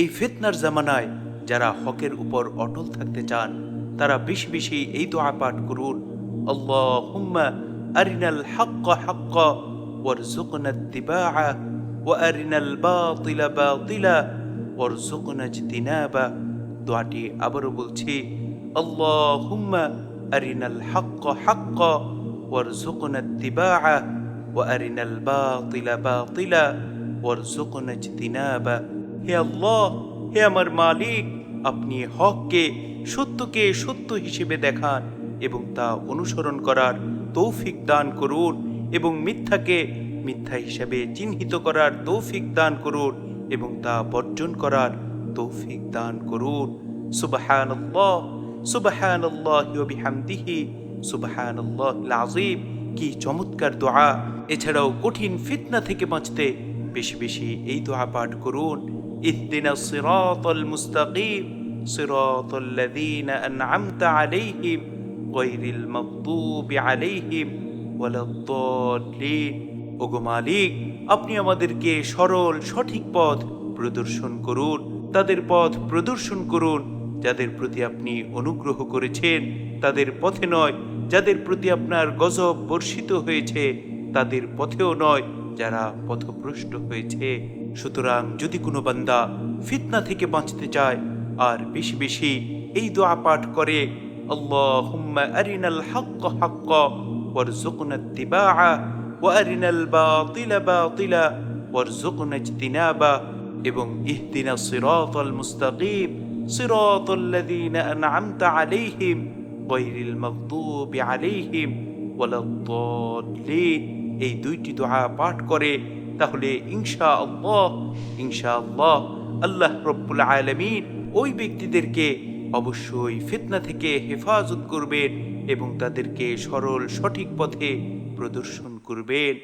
এই ফিতনার জামানায় যারা হকের উপর অটল থাকতে চান, তারা বেশি বেশি এই দোয়া পাঠ করুন। আল্লাহুম্মা আরিনাল হাক্কা হাক্কা ওয়ারজুকনা ইত্তিবাআ ওয়া আরিনাল বাতিলা বাতিলা ওয়ারজুকনা ইজতিনাবা। দোয়াটি আবারও বলছি, আল্লাহুম্মা আরিনাল হাক্কা হাক্কা ওয়ারজুকনা ইত্তিবাআ ওয়া আরিনাল বাতিলা বাতিলা ওয়ারজুকনা ইজতিনাবা। হে আল্লাহ, হে আমার মালিক, আপনি হককে সত্যকে সত্য হিসেবে দেখান এবং তা অনুসরণ করার তৌফিক দান করুন এবং মিথ্যাকে মিথ্যা হিসাবে চিহ্নিত করার তৌফিক দান করুন এবং তা বর্জন করার তৌফিক দান করুন। সুবহানাল্লাহ সুবহানাল্লাহ ওয়া বিহামদিহি, সুবহানাল্লাহিল আযীম। কি চমৎকার দোয়া। এছাড়াও কঠিন ফিতনা থেকে বাঁচতে বেশি বেশি এই দোয়া পাঠ করুন। ইহদিনা সিরাতাল মুস্তাকিম, সিরাতাল লাযীনা আন'আমতা আলাইহিম, গায়রিল মাগদুবি আলাইহিম, ওয়ালাদ-দাল্লিন। ওগো মালিক, আপনি আমাদেরকে সরল, সঠিক পথ প্রদর্শন করুন। তাদের পথ প্রদর্শন করুন, যাদের প্রতি আপনি অনুগ্রহ করেছেন। তাদের পথে নয়, যাদের প্রতি আপনার গজব বর্ষিত হয়েছে, তাদের পথেও নয় যারা পথভ্রষ্ট হয়েছে। সুতরাং যদি কোনো বান্দা ফিতনা থেকে বাঁচতে চায়, আর বেশি বেশি এই দোয়া পাঠ করে, আল্লাহুম্মা আরিনাল এবং ইহদিনা আলাইহিম, গায়রিল মাগদুবি আলাইহিম ওয়ালাদ-দাল্লিন। এই দুইটি দোয়া পাঠ করে, তাহলে ইনশা আল্লাহ ইনশা আল্লাহ আল্লাহ রব্বুল আলমিন ওই ব্যক্তিদেরকে অবশ্যই ফিতনা থেকে হেফাজত করবেন এবং তাদেরকে সরল সঠিক পথে প্রদর্শন করবেন।